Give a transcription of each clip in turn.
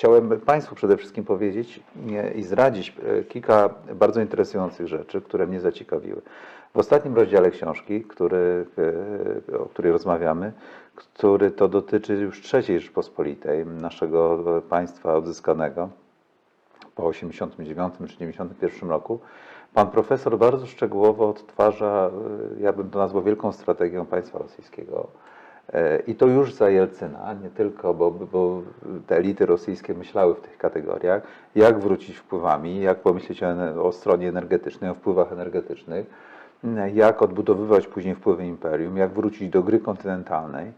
chciałem Państwu przede wszystkim powiedzieć i zdradzić e, kilka bardzo interesujących rzeczy, które mnie zaciekawiły. W ostatnim rozdziale książki, który, e, o której rozmawiamy, który to dotyczy już trzeciej Rzeczpospolitej, naszego państwa odzyskanego po 89 czy 91 roku, pan profesor bardzo szczegółowo odtwarza, e, ja bym to nazwał wielką strategię państwa rosyjskiego. E, I to już za Jelcyna, nie tylko, bo, bo te elity rosyjskie myślały w tych kategoriach, jak wrócić wpływami, jak pomyśleć o, o stronie energetycznej, o wpływach energetycznych, m, jak odbudowywać później wpływy imperium, jak wrócić do gry kontynentalnej,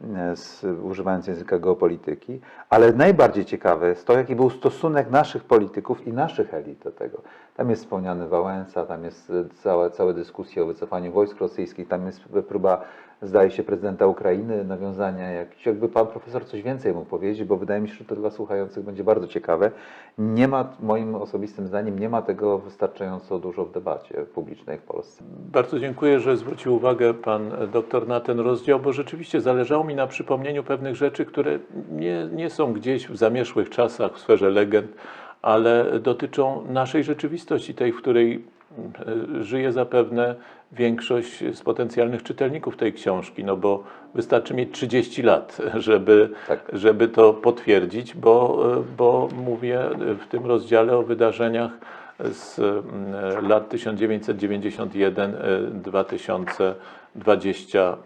m, z, używając języka geopolityki. Ale najbardziej ciekawe jest to, jaki był stosunek naszych polityków i naszych elit do tego. Tam jest wspomniany Wałęsa, tam jest e, cała, całe dyskusje o wycofaniu wojsk rosyjskich, tam jest próba, zdaje się, prezydenta Ukrainy, nawiązania jakby pan profesor coś więcej mógł powiedzieć, bo wydaje mi się, że to dla słuchających będzie bardzo ciekawe. Nie ma, moim osobistym zdaniem, nie ma tego wystarczająco dużo w debacie publicznej w Polsce. Bardzo dziękuję, że zwrócił uwagę Pan doktor na ten rozdział, bo rzeczywiście zależało mi na przypomnieniu pewnych rzeczy, które nie, nie są gdzieś w zamierzchłych czasach, w sferze legend, ale dotyczą naszej rzeczywistości, tej, w której e, żyje zapewne większość z potencjalnych czytelników tej książki, no bo wystarczy mieć 30 lat, żeby, Tak. żeby to potwierdzić, bo, e, bo mówię w tym rozdziale o wydarzeniach z mm, lat 1991-2022,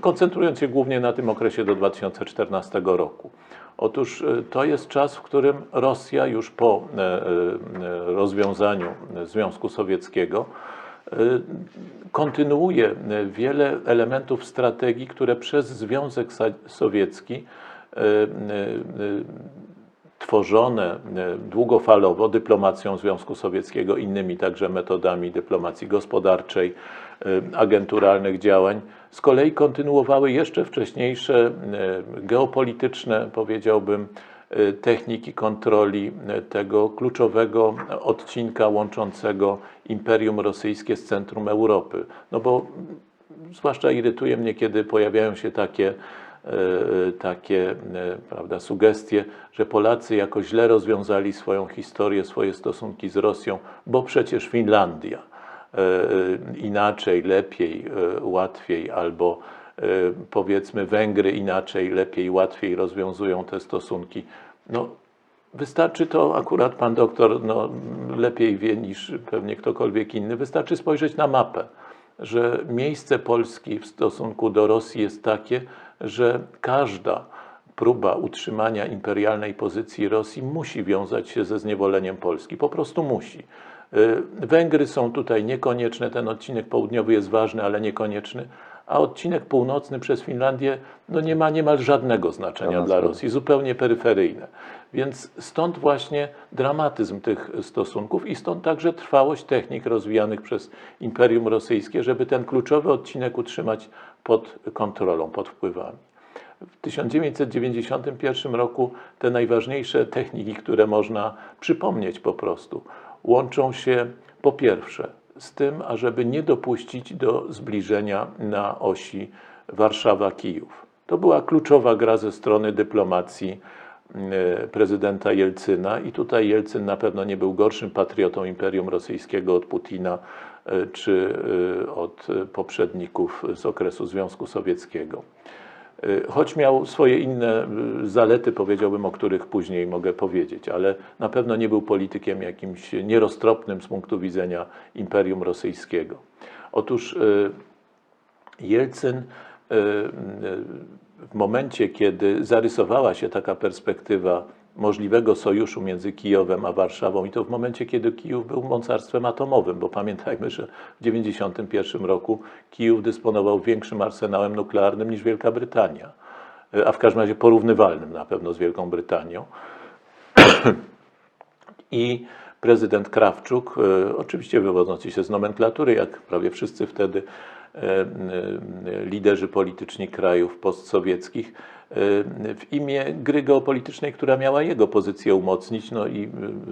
koncentrując się głównie na tym okresie do 2014 roku. Otóż e, to jest czas, w którym Rosja już po e, e, rozwiązaniu Związku Sowieckiego kontynuuje wiele elementów strategii, które przez Związek Sowiecki tworzone długofalowo dyplomacją Związku Sowieckiego, innymi także metodami dyplomacji gospodarczej, agenturalnych działań, z kolei kontynuowały jeszcze wcześniejsze e, geopolityczne, powiedziałbym, e, techniki kontroli tego kluczowego odcinka łączącego Imperium Rosyjskie z centrum Europy. No bo zwłaszcza irytuje mnie, kiedy pojawiają się takie, takie prawda, sugestie, że Polacy jakoś źle rozwiązali swoją historię, swoje stosunki z Rosją, bo przecież Finlandia inaczej, lepiej, e, łatwiej, albo e, powiedzmy Węgry inaczej, lepiej, łatwiej rozwiązują te stosunki. No, Wystarczy to, akurat pan doktor no, lepiej wie niż pewnie ktokolwiek inny, wystarczy spojrzeć na mapę, że miejsce Polski w stosunku do Rosji jest takie, że każda próba utrzymania imperialnej pozycji Rosji musi wiązać się ze zniewoleniem Polski. Po prostu musi. Y, Węgry są tutaj niekonieczne, ten odcinek południowy jest ważny, ale niekonieczny, a odcinek północny przez Finlandię no nie ma niemal żadnego znaczenia dla. Rosji, zupełnie peryferyjne. Więc stąd właśnie dramatyzm tych stosunków i stąd także trwałość technik rozwijanych przez Imperium Rosyjskie, żeby ten kluczowy odcinek utrzymać pod kontrolą, pod wpływami. W 1991 roku te najważniejsze techniki, które można przypomnieć po prostu, łączą się po pierwsze z tym, ażeby nie dopuścić do zbliżenia na osi Warszawa-Kijów. To była kluczowa gra ze strony dyplomacji e, prezydenta Jelcyna i tutaj Jelcyn na pewno nie był gorszym patriotą Imperium Rosyjskiego od Putina e, czy e, od poprzedników z okresu Związku Sowieckiego. Y, Choć miał swoje inne y, zalety, powiedziałbym, o których później mogę powiedzieć, ale na pewno nie był politykiem jakimś nieroztropnym z punktu widzenia Imperium Rosyjskiego. Otóż y, Jelcyn w momencie, kiedy zarysowała się taka perspektywa możliwego sojuszu między Kijowem a Warszawą i to w momencie, kiedy Kijów był mocarstwem atomowym, bo pamiętajmy, że w 1991 roku Kijów dysponował większym arsenałem nuklearnym niż Wielka Brytania, y, a w każdym razie porównywalnym na pewno z Wielką Brytanią. I prezydent Krawczuk, e, oczywiście wywodzący się z nomenklatury, jak prawie wszyscy wtedy e, e, liderzy polityczni krajów postsowieckich, e, w imię gry geopolitycznej, która miała jego pozycję umocnić, no i e,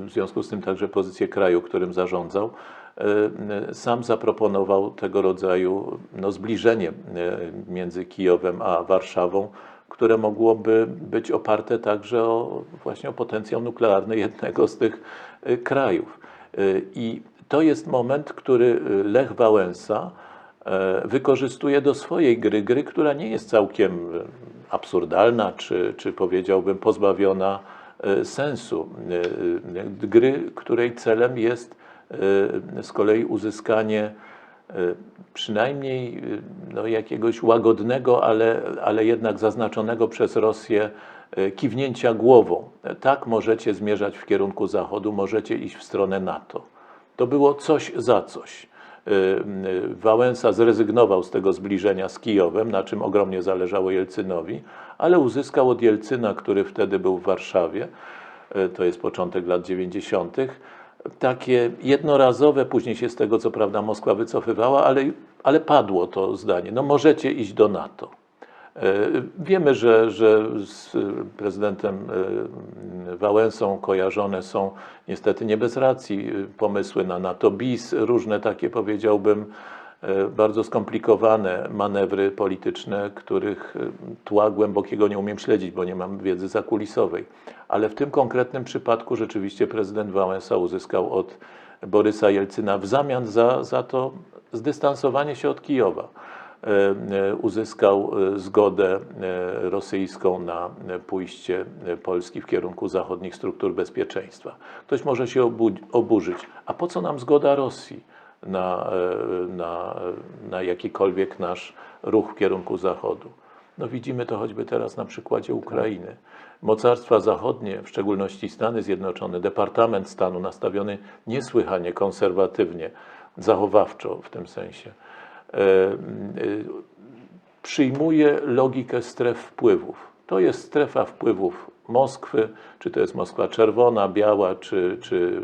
w związku z tym także pozycję kraju, którym zarządzał, e, sam zaproponował tego rodzaju no, zbliżenie e, między Kijowem a Warszawą, które mogłoby być oparte także o właśnie o potencjał nuklearny jednego z tych krajów. I to jest moment, który Lech Wałęsa e, wykorzystuje do swojej gry, gry, która nie jest całkiem absurdalna, czy, czy powiedziałbym pozbawiona e, sensu. E, e, Gry, której celem jest e, z kolei uzyskanie e, przynajmniej e, no, jakiegoś łagodnego, ale, ale jednak zaznaczonego przez Rosję e, kiwnięcia głową. Tak możecie zmierzać w kierunku Zachodu, możecie iść w stronę NATO. To było coś za coś. Y, y, Wałęsa zrezygnował z tego zbliżenia z Kijowem, na czym ogromnie zależało Jelcynowi, ale uzyskał od Jelcyna, który wtedy był w Warszawie, y, to jest początek lat 90., takie jednorazowe, później się z tego co prawda Moskwa wycofywała, ale, ale padło to zdanie, no możecie iść do NATO. E, Wiemy, że, że z prezydentem e, Wałęsą kojarzone są niestety nie bez racji e, pomysły na NATO bis, różne takie powiedziałbym e, bardzo skomplikowane manewry polityczne, których e, tła głębokiego nie umiem śledzić, bo nie mam wiedzy zakulisowej. Ale w tym konkretnym przypadku rzeczywiście prezydent Wałęsa uzyskał od Borysa Jelcyna w zamian za, za to zdystansowanie się od Kijowa e, e, uzyskał e, zgodę e, rosyjską na e, pójście e, Polski w kierunku zachodnich struktur bezpieczeństwa. Ktoś może się obu- oburzyć, a po co nam zgoda Rosji na, e, na, na jakikolwiek nasz ruch w kierunku zachodu? No widzimy to choćby teraz na przykładzie Ukrainy. Mocarstwa zachodnie, w szczególności Stany Zjednoczone, Departament Stanu nastawiony niesłychanie konserwatywnie, zachowawczo w tym sensie, e, e, przyjmuje logikę stref wpływów. To jest strefa wpływów Moskwy, czy to jest Moskwa czerwona, biała, czy, czy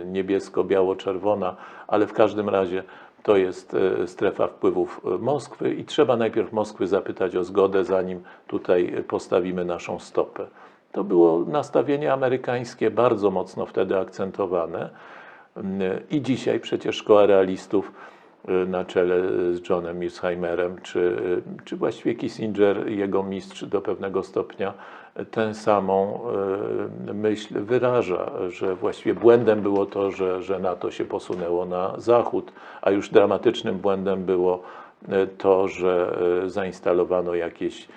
e, niebiesko-biało-czerwona, ale w każdym razie to jest e, strefa wpływów e, Moskwy i trzeba najpierw Moskwy zapytać o zgodę, zanim tutaj postawimy naszą stopę. To było nastawienie amerykańskie bardzo mocno wtedy akcentowane i dzisiaj przecież szkoła realistów na czele z Johnem Mearsheimerem, czy, y, czy właściwie Kissinger, jego mistrz do pewnego stopnia, y, tę samą y, myśl wyraża, że właściwie błędem było to, że, że NATO się posunęło na zachód, a już dramatycznym błędem było y, to, że y, zainstalowano jakieś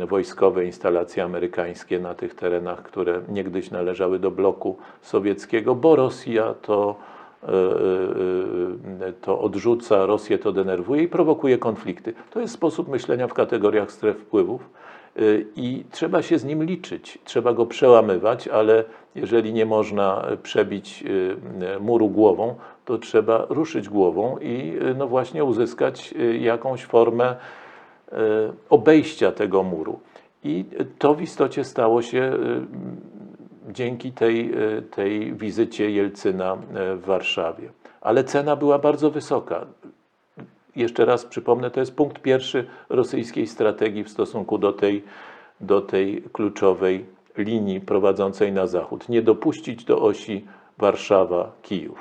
y, wojskowe instalacje amerykańskie na tych terenach, które niegdyś należały do bloku sowieckiego, bo Rosja to, y, y, y, to odrzuca, Rosję to denerwuje i prowokuje konflikty. To jest sposób myślenia w kategoriach stref wpływów y, i trzeba się z nim liczyć, trzeba go przełamywać, ale jeżeli nie można przebić y, muru głową, to trzeba ruszyć głową i y, no właśnie uzyskać y, jakąś formę obejścia tego muru. I to w istocie stało się dzięki tej, e, tej wizycie Jelcyna e, w Warszawie. Ale cena była bardzo wysoka. Jeszcze raz przypomnę, to jest punkt pierwszy rosyjskiej strategii w stosunku do tej, do tej kluczowej linii prowadzącej na zachód. Nie dopuścić do osi Warszawa-Kijów.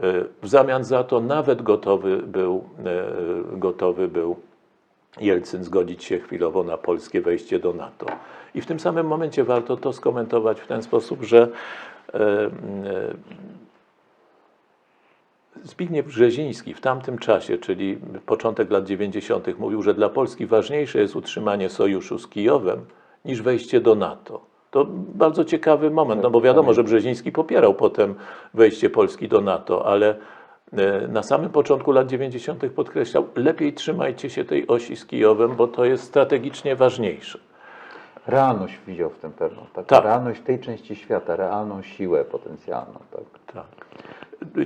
E, W zamian za to nawet gotowy był, gotowy był Jelcyn zgodzić się chwilowo na polskie wejście do NATO. I w tym samym momencie warto to skomentować w ten sposób, że e, e, Zbigniew Brzeziński w tamtym czasie, czyli początek lat 90., mówił, że dla Polski ważniejsze jest utrzymanie sojuszu z Kijowem niż wejście do NATO. To bardzo ciekawy moment, no bo wiadomo, że Brzeziński popierał potem wejście Polski do NATO, ale na samym początku lat 90. podkreślał, lepiej trzymajcie się tej osi z Kijowem, bo to jest strategicznie ważniejsze. Realność widział w tym pewną. Tak? Tak. Realność tej części świata, realną siłę potencjalną. Tak? Tak.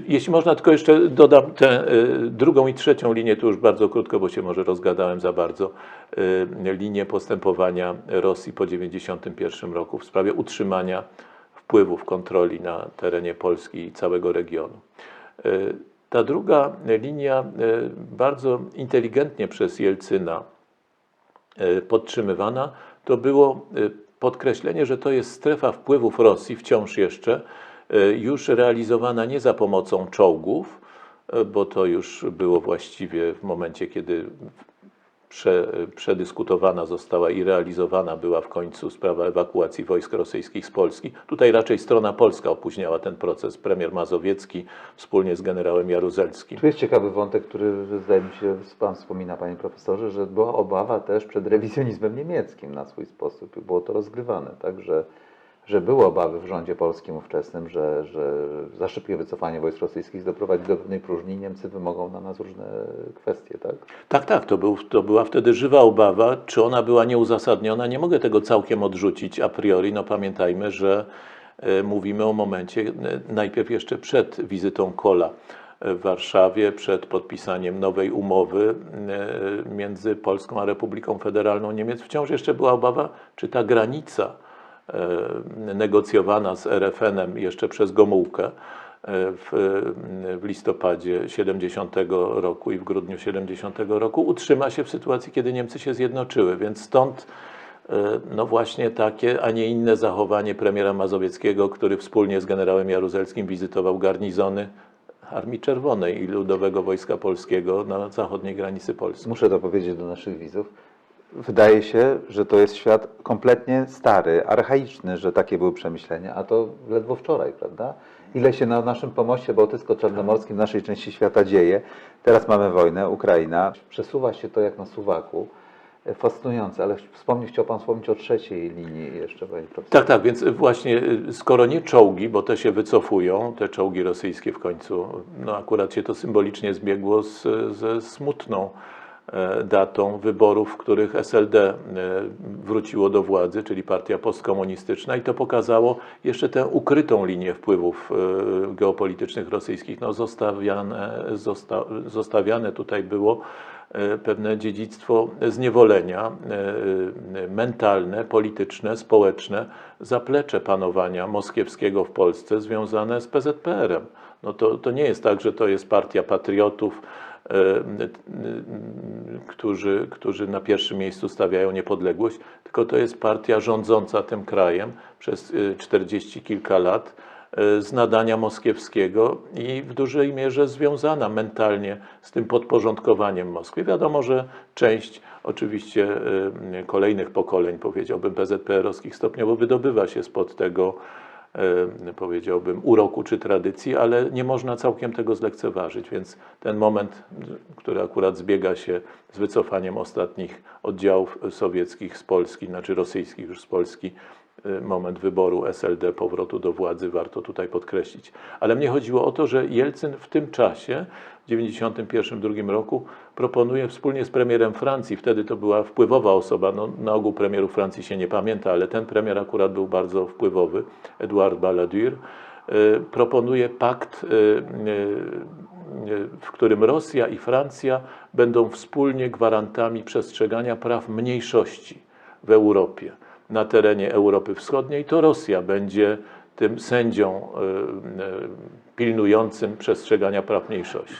Jeśli można, tylko jeszcze dodam tę y, drugą i trzecią linię, tu już bardzo krótko, bo się może rozgadałem za bardzo, y, linię postępowania Rosji po 1991 roku w sprawie utrzymania wpływów kontroli na terenie Polski i całego regionu. Ta druga linia y, bardzo inteligentnie przez Jelcyna e, podtrzymywana, to było e, podkreślenie, że to jest strefa wpływów Rosji wciąż jeszcze, e, już realizowana nie za pomocą czołgów, e, bo to już było właściwie w momencie, kiedy przedyskutowana została i realizowana była w końcu sprawa ewakuacji wojsk rosyjskich z Polski. Tutaj raczej strona polska opóźniała ten proces. Premier Mazowiecki wspólnie z generałem Jaruzelskim. Tu jest ciekawy wątek, który zdaje mi się, Pan wspomina, Panie Profesorze, że była obawa też przed rewizjonizmem niemieckim na swój sposób było to rozgrywane, tak, że, że były obawy w rządzie polskim ówczesnym, że, że za szybkie wycofanie wojsk rosyjskich doprowadzi do pewnej próżni i Niemcy wymogą na nas różne kwestie, tak? Tak, tak, to, był, to była wtedy żywa obawa. Czy ona była nieuzasadniona? Nie mogę tego całkiem odrzucić a priori. No pamiętajmy, że e, mówimy o momencie najpierw jeszcze przed wizytą Kola w Warszawie, przed podpisaniem nowej umowy e, między Polską a Republiką Federalną Niemiec. Wciąż jeszcze była obawa, czy ta granica negocjowana z RFN-em jeszcze przez Gomułkę e, w, w listopadzie 70 roku i w grudniu 70 roku utrzyma się w sytuacji, kiedy Niemcy się zjednoczyły, więc stąd e, no właśnie takie, a nie inne zachowanie premiera Mazowieckiego, który wspólnie z generałem Jaruzelskim wizytował garnizony Armii Czerwonej i Ludowego Wojska Polskiego na zachodniej granicy Polski. Muszę to powiedzieć do naszych widzów. Wydaje się, że to jest świat kompletnie stary, archaiczny, że takie były przemyślenia, a to ledwo wczoraj, prawda? Ile się na naszym pomoście bałtycko-czarnomorskim, naszej części świata dzieje. Teraz mamy wojnę, Ukraina. Przesuwa się to jak na suwaku. E, Fascynujące, ale wspomnieć, chciał Pan wspomnieć o trzeciej linii jeszcze, Panie Profesorze. Tak, tak, więc właśnie y, skoro nie czołgi, bo te się wycofują, te czołgi rosyjskie w końcu, no akurat się to symbolicznie zbiegło z, ze smutną e, datą wyborów, w których SLD e, wróciło do władzy, czyli partia postkomunistyczna i to pokazało jeszcze tę ukrytą linię wpływów e, geopolitycznych rosyjskich. No zostawiane, zosta, zostawiane tutaj było e, pewne dziedzictwo zniewolenia e, mentalne, polityczne, społeczne, zaplecze panowania moskiewskiego w Polsce związane z PZPR-em. No to, to nie jest tak, że to jest partia patriotów, e, e, którzy, którzy na pierwszym miejscu stawiają niepodległość, tylko to jest partia rządząca tym krajem przez 40 kilka lat z nadania moskiewskiego i w dużej mierze związana mentalnie z tym podporządkowaniem Moskwy. Wiadomo, że część oczywiście kolejnych pokoleń, powiedziałbym, PZPR-owskich stopniowo wydobywa się spod tego, powiedziałbym, uroku czy tradycji, ale nie można całkiem tego zlekceważyć, więc ten moment, który akurat zbiega się z wycofaniem ostatnich oddziałów sowieckich z Polski, znaczy rosyjskich już z Polski, y, moment wyboru SLD, powrotu do władzy, warto tutaj podkreślić. Ale mnie chodziło o to, że Jelcyn w tym czasie, w 1991-2002 roku, proponuje wspólnie z premierem Francji, wtedy to była wpływowa osoba, no, na ogół premierów Francji się nie pamięta, ale ten premier akurat był bardzo wpływowy, Edouard Balladur, y, proponuje pakt, y, y, w którym Rosja i Francja będą wspólnie gwarantami przestrzegania praw mniejszości w Europie, na terenie Europy Wschodniej. To Rosja będzie tym sędzią y, y, pilnującym przestrzegania praw mniejszości.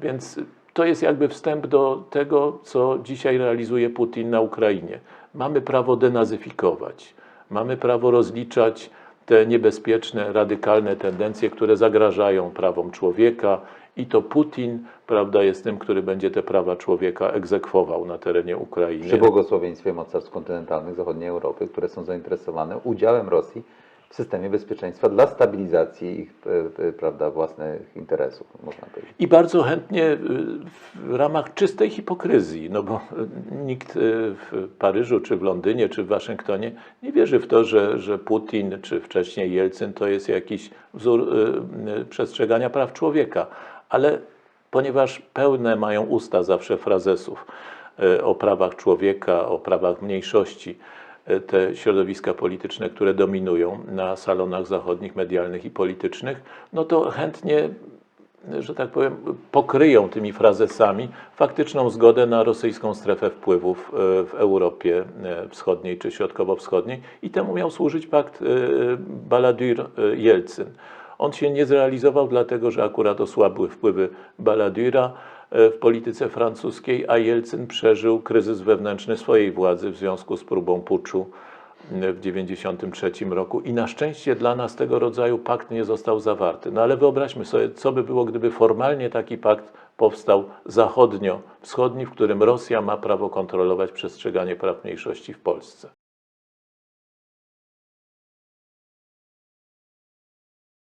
Więc to jest jakby wstęp do tego, co dzisiaj realizuje Putin na Ukrainie. Mamy prawo denazyfikować, mamy prawo rozliczać te niebezpieczne, radykalne tendencje, które zagrażają prawom człowieka i to Putin, prawda, jest tym, który będzie te prawa człowieka egzekwował na terenie Ukrainy. Przy błogosławieństwie mocarstw kontynentalnych zachodniej Europy, które są zainteresowane udziałem Rosji w systemie bezpieczeństwa dla stabilizacji ich e, e, prawda, własnych interesów, można powiedzieć. I bardzo chętnie y, w ramach czystej hipokryzji, no bo nikt w Paryżu, czy w Londynie, czy w Waszyngtonie nie wierzy w to, że, że Putin, czy wcześniej Jelcyn to jest jakiś wzór przestrzegania praw człowieka. Ale ponieważ pełne mają usta zawsze frazesów o prawach człowieka, o prawach mniejszości, te środowiska polityczne, które dominują na salonach zachodnich, medialnych i politycznych, no to chętnie że tak powiem, pokryją tymi frazesami faktyczną zgodę na rosyjską strefę wpływów e, w Europie e, Wschodniej czy Środkowo-Wschodniej i temu miał służyć pakt e, Baladur-Jelcyn. On się nie zrealizował dlatego, że akurat osłabły wpływy Baladura w polityce francuskiej, a Jelcyn przeżył kryzys wewnętrzny swojej władzy w związku z próbą puczu w 1993 roku i na szczęście dla nas tego rodzaju pakt nie został zawarty. No ale wyobraźmy sobie, co by było, gdyby formalnie taki pakt powstał zachodnio-wschodni, w którym Rosja ma prawo kontrolować przestrzeganie praw mniejszości w Polsce.